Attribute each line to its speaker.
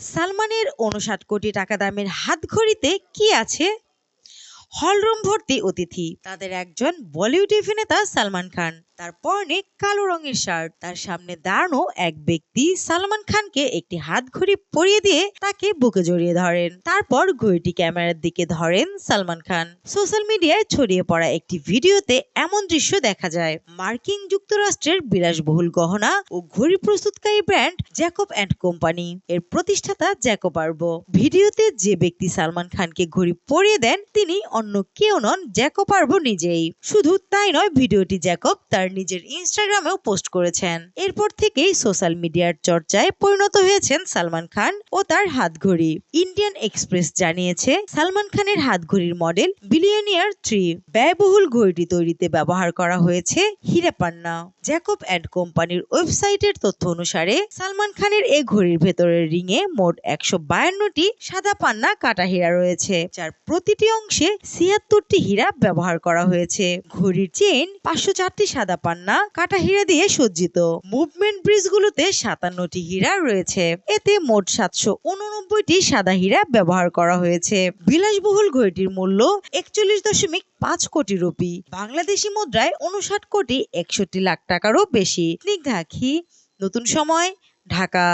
Speaker 1: সালমানের উনষাট কোটি টাকা দামের হাতঘড়িতে কি আছে? হলরুম ভর্তি অতিথি, তাদের একজন বলিউড অভিনেতা সালমান খান। তার পরনে কালো রঙের শার্ট। তার সামনে দাঁড়ানো এক ব্যক্তি সালমান খানকে একটি হাত ঘড়ি পরিয়ে দিয়ে তাকে বুকে জড়িয়ে ধরেন। তারপর ঘড়িটি ক্যামেরার দিকে ধরেন সালমান খান। সোশ্যাল মিডিয়ায় ছড়িয়ে পড়া একটি ভিডিওতে এমন দৃশ্য দেখা যায়। মার্কিন যুক্তরাষ্ট্রের বিলাসবহুল গহনা ও ঘড়ি প্রস্তুতকারী ব্র্যান্ড জ্যাকব অ্যান্ড কোম্পানি। এর প্রতিষ্ঠাতা জ্যাকব আরবো। ভিডিওতে যে ব্যক্তি সালমান খানকে ঘড়ি পরিয়ে দেন, তিনি অন্য কেউ নন জ্যাকব আরবো নিজেই। শুধু তাই নয়, ভিডিওটি জ্যাকব তার নিজের ইনস্টাগ্রামেও পোস্ট করেছেন। এরপর থেকেই সোশ্যাল মিডিয়ার চর্চায় পরিণত হয়েছেন সালমান খান ও তার হাতঘড়ি। ইন্ডিয়ান এক্সপ্রেস জানিয়েছে, সালমান খানের হাতঘড়ির মডেল বিলিয়নিয়ার থ্রি ব্যয়বহুল ঘড়িটি তৈরিতে ব্যবহার করা হয়েছে হীরা পান্না জ্যাকব অ্যান্ড কোম্পানির ওয়েবসাইটের তথ্য অনুসারে, সালমান খানের এই ঘড়ির ভেতরের রিংয়ে মোট একশো বায়ান্নটি সাদা পান্না কাটা হীরা রয়েছে, যার প্রতিটি অংশে ছিয়াত্তরটি হীরা ব্যবহার করা হয়েছে। ঘড়ির চেইন পাঁচশো চারটি সাদা পান্না, কাটা হীরা দিয়ে সজ্জিত। মুভমেন্ট ব্রিজগুলোতে সাতান্নটি হীরা রয়েছে। এতে মোট সাতশো উননব্বইটি সাদা হীরা ব্যবহার করা হয়েছে। বিলাসবহুল ঘড়িটির মূল্য একচল্লিশ দশমিক পাঁচ কোটি রুপি। বাংলাদেশি মুদ্রায় উনষাট কোটি একষট্টি লাখ টাকারও বেশি। স্নিগ্ধা নতুন সময়, ঢাকা।